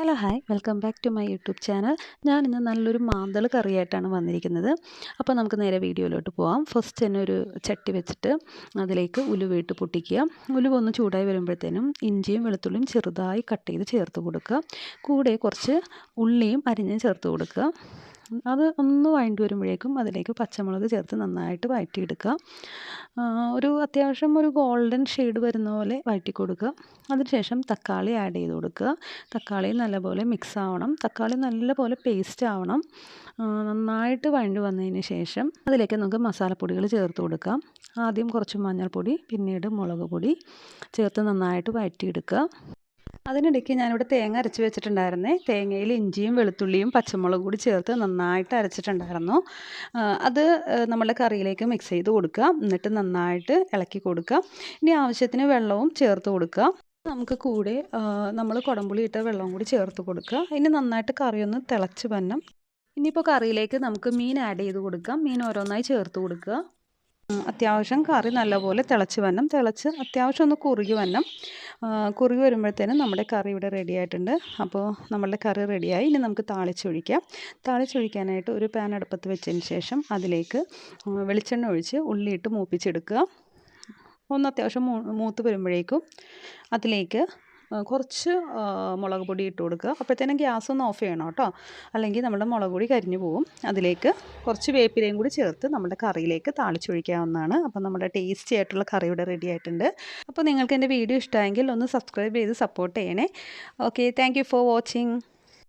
Hello hi. Welcome back to my YouTube channel. ഞാൻ ഇന്ന് നല്ലൊരു മാന്തൾ കറിയായിട്ടാണ് വന്നിരിക്കുന്നത്. അപ്പോൾ നമുക്ക് നേരെ വീഡിയോയിലോട്ട് പോകാം ഫസ്റ്റ് തന്നെ ഒരു ചട്ടി വെച്ചിട്ട് അതിലേക്ക് ഉലുവയിട്ട് പൊട്ടിക്കുക. ഉലുവ ഒന്ന് ചൂടായി വരുമ്പോഴത്തേനും ഇഞ്ചിയും വെളുത്തുള്ളിയും ചെറുതായി കട്ട് ചെയ്ത് ചേർത്ത് കൊടുക്കുക. കൂടെ കുറച്ച് ഉള്ളിയും അരിഞ്ഞ് ചേർത്ത് കൊടുക്കുക. അത് ഒന്ന് വഴണ്ടി വരുമ്പോഴേക്കും അതിലേക്ക് പച്ചമുളക് ചേർത്ത് നന്നായിട്ട് വഴറ്റിയെടുക്കുക. ഒരു അത്യാവശ്യം ഒരു ഗോൾഡൻ ഷെയ്ഡ് വരുന്ന പോലെ വഴറ്റി കൊടുക്കുക അതിനുശേഷം തക്കാളി ആഡ് ചെയ്ത് കൊടുക്കുക. തക്കാളി നല്ലപോലെ മിക്സ് ആവണം. തക്കാളി നല്ലപോലെ പേസ്റ്റ് ആവണം. നന്നായിട്ട് വഴണ്ടി വന്നതിന് ശേഷം അതിലേക്ക് നമുക്ക് മസാലപ്പൊടികൾ ചേർത്ത് കൊടുക്കാം. ആദ്യം കുറച്ച് മഞ്ഞൾപ്പൊടി പിന്നീട് മുളക് പൊടി ചേർത്ത് നന്നായിട്ട് വഴറ്റിയെടുക്കുക. അതിനിടയ്ക്ക് ഞാനിവിടെ തേങ്ങ അരച്ച് വെച്ചിട്ടുണ്ടായിരുന്നേ. തേങ്ങയിൽ ഇഞ്ചിയും വെളുത്തുള്ളിയും പച്ചമുളകും കൂടി ചേർത്ത് നന്നായിട്ട് അരച്ചിട്ടുണ്ടായിരുന്നു. അത് നമ്മളുടെ കറിയിലേക്ക് മിക്സ് ചെയ്ത് കൊടുക്കുക. എന്നിട്ട് നന്നായിട്ട് ഇളക്കി കൊടുക്കുക. ഇനി ആവശ്യത്തിന് വെള്ളവും ചേർത്ത് കൊടുക്കുക. നമുക്ക് കൂടെ നമ്മൾ കുടംപുളി ഇട്ട വെള്ളവും കൂടി ചേർത്ത് കൊടുക്കുക. ഇനി നന്നായിട്ട് കറിയൊന്ന് തിളച്ച് വന്നം ഇനിയിപ്പോൾ കറിയിലേക്ക് നമുക്ക് മീൻ ആഡ് ചെയ്ത് കൊടുക്കാം. മീൻ ഓരോന്നായി ചേർത്ത് കൊടുക്കുക. അത്യാവശ്യം കറി നല്ലപോലെ തിളച്ച് വരണം. തിളച്ച് അത്യാവശ്യം ഒന്ന് കുറുകി വരണം. കുറുകി വരുമ്പോഴത്തേനും നമ്മുടെ കറി ഇവിടെ റെഡി ആയിട്ടുണ്ട്. അപ്പോൾ നമ്മളുടെ കറി റെഡിയായി ഇനി നമുക്ക് താളിച്ചൊഴിക്കാം. താളിച്ചൊഴിക്കാനായിട്ട് ഒരു പാൻ അടുപ്പത്ത് വെച്ചതിന് ശേഷം അതിലേക്ക് വെളിച്ചെണ്ണ ഒഴിച്ച് ഉള്ളിയിട്ട് മൂപ്പിച്ചെടുക്കുക. ഒന്ന് അത്യാവശ്യം മൂത്ത് വരുമ്പോഴേക്കും അതിലേക്ക് കുറച്ച് മുളക് പൊടി ഇട്ട് കൊടുക്കുക. അപ്പോഴത്തേനും ഗ്യാസ് ഒന്ന് ഓഫ് ചെയ്യണം കേട്ടോ. അല്ലെങ്കിൽ നമ്മുടെ മുളക് പൊടി കരിഞ്ഞു പോകും. അതിലേക്ക് കുറച്ച് വേപ്പിലയും കൂടി ചേർത്ത് നമ്മുടെ കറിയിലേക്ക് താളിച്ചൊഴിക്കാവുന്നതാണ്. അപ്പോൾ നമ്മുടെ ടേസ്റ്റി ആയിട്ടുള്ള കറി ഇവിടെ റെഡി ആയിട്ടുണ്ട്. അപ്പോൾ നിങ്ങൾക്ക് എന്റെ വീഡിയോ ഇഷ്ടമായെങ്കിൽ ഒന്ന് സബ്സ്ക്രൈബ് ചെയ്ത് സപ്പോർട്ട് ചെയ്യണേ. Okay thank for watching